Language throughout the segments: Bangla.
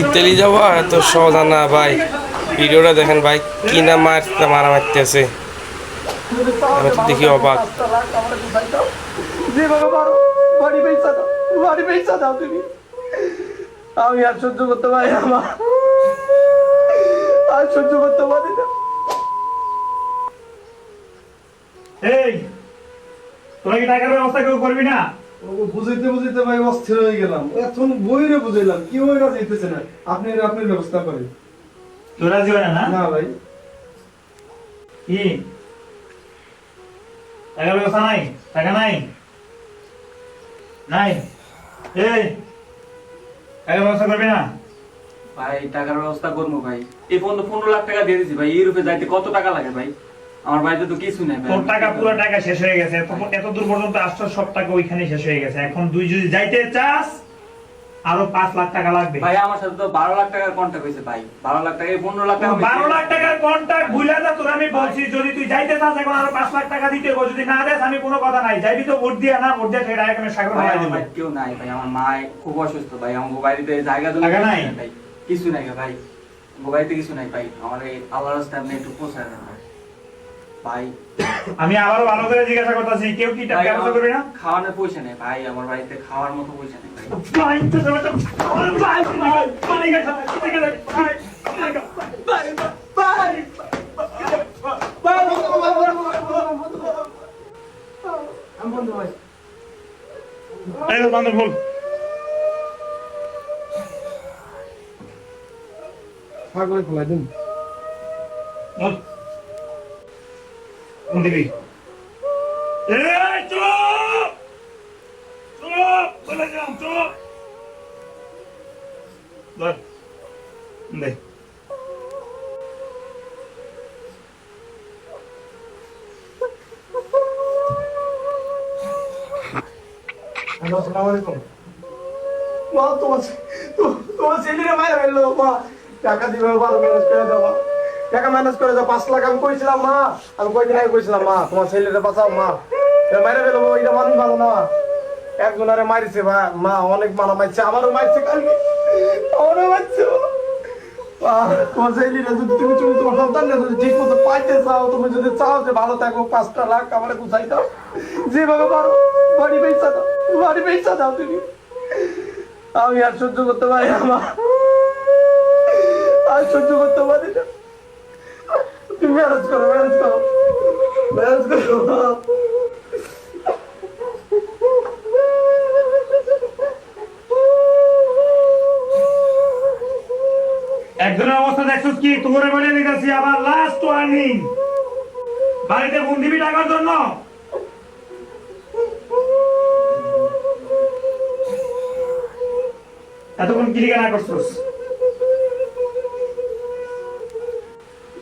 ইতালি যাওয়া এত সহজ না ভাই। ভিডিওটা দেখেন ভাই কি না মারতে মারা মারতেছে। আমি তো দেখি অবাক। যেভাবে পারো বাড়ি পয়সা দাও বাড়ি পয়সা দাও তুমি। আমি আর সহ্য করতে পারি মা। আর সহ্য করতে পারি না। এই তোরা কি টাকার ব্যবস্থা কেউ করবি না? বুঝাইতে বুঝাইতে ভাই অস্থির হয়ে গেলাম। এখন বইরে বুঝাইলাম কি ওই কাজ যেতেছে না? আপনি আপনার ব্যবস্থা করেন। তোর রাজি হয় না না? না ভাই। কি? টাকার ব্যবস্থা নাই? টাকা নাই? নাই? এই টাকার ব্যবস্থা করবি না? ভাই টাকার ব্যবস্থা করব ভাই। এই পর্যন্ত পনেরো লাখ টাকা দিয়ে দিছি ভাই ইউরোপে যাইতে কত টাকা লাগে ভাই? আমার বাড়িতে তো কিছু নেই তোর টাকা পুরো টাকা শেষ হয়ে গেছে। এত দূর পর্যন্ত আসছো সব টাকা ওইখানে শেষ হয়ে গেছে। এখন তুই যদি যাইতে চাস আরও পাঁচ লাখ টাকা লাগবে। ভাই আমার সাথে তো বারো লাখ টাকার কন্ট্যাক্ট হয়েছে ভাই। বারো লাখ টাকা পনেরো লাখ টাকা বারো লাখ টাকার কন্ট্রাক্ট ভুলে যা তোর আমি বলছি যদি তুই যাইতে চাস এখন আরও পাঁচ লাখ টাকা দিতে হবে যদি না দেস আমি কোনো কথা নাই। যাইবি তো ভোট দিয়া না ভোট দিয়া সেটা সাগর ভাই আমার কেউ নাই ভাই। আমার মা খুব অসুস্থ ভাই। আমার বাড়িতে জায়গা কিছু নাই? ভাই। কিছু নাই ভাই। বাড়িতে কিছু নাই ভাই। আমার এই আল্লাহর রাস্তায় আপনি একটু পৌঁছায় ভাই। ভাই আমি আবারও ভালো করে জিজ্ঞাসা করতেছি কেউ কি টাকা ভাই, আমার করবি না খাওয়ানোর পয়সা নেই ভাই আমার বাড়িতে খাওয়ার মতো পয়সা নেই ভাই ভাই, তো সবাই তো- ভাই, ভাই, ভাই, পানি গেছে, ভাই, এই বান্দর ফুল। সাগরে ফেলাই দিন বল। দিবি? চুপ! চুপ! বলে যাও, চুপ! ধর। দে। আসসালামু আলাইকুম মা তোমার তোমার ছেলেরা মায়ের মা টাকা দিবে ভালো ম্যানেজ করে দাও মা। টাকা ম্যানেজ করে দাও পাঁচ লাখ আমি কইছিলাম মা, আমি কয়দিন আগে কইছিলাম, মা, তোমার ছেলেরা বাঁচাও, মা। মাইরে ফেলব, এটা মানুষ ভালো না। একজনারে মারিছে, মা মা, অনেক মানা মারছে, আমারও মারছে কালকে। আমারও মারছে আমার আমি আর সহ্য করতে পারি না একজনের অবস্থা দেখছিস কি? তোরে বলে দিতেছি, আবার লাস্ট ওয়ার্নিং বাড়িতে ফোন দিবি টাকার জন্য। এতক্ষণ কি লিখে না করছিস?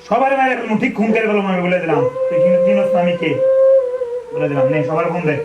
সবার বাইরে ঠিক খুন করে বললাম আমি বলে দিলাম। তুই কিন্তু আমি কে? বলে দিলাম। নে, সবার ফোন দে।